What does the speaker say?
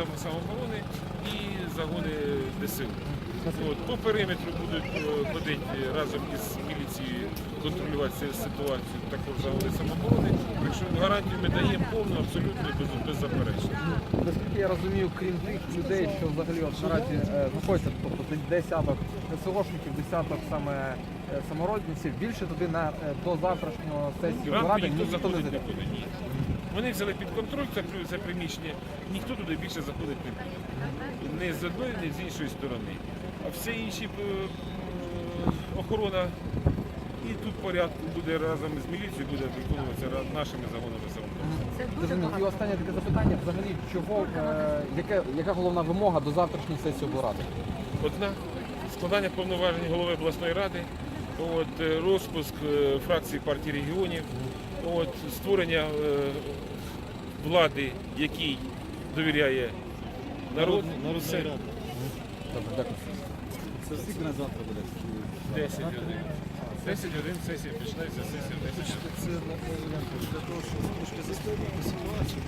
зам- самооборони і загони ДСУ. От, по периметру будуть е, ходити разом із міліцією, контролювати цю ситуацію, також загони самооборони. Так що гарантію ми даємо повну, абсолютно і без, беззаперечно. Наскільки я розумію, крім тих людей, що взагалі наразі е, знаходяться, тобто десяток СОшників, десяток саме е, самородниців, більше туди на до завтрашнього сесії ради ніхто не зайде. Ні. Вони взяли під контроль це, це приміщення, ніхто туди більше заходити не буде. Не з одної, не з іншої сторони. А всі інші е, е, охорона і тут порядку буде разом з міліцією, буде виконуватися нашими загонами Зрозумів. І останнє таке запитання, взагалі, чого, е, яке, яка головна вимога до завтрашньої сесії облради? Одна складання повноважень голови обласної ради, от, е, розпуск е, фракції партії регіонів, от, створення е, влади, якій довіряє народ. Все. Добре. Це скільки на завтра буде? 10 годин. 10 годин сесія починається сесія 10 годин. Це для того, щоб трошки заспокоїти ситуацію.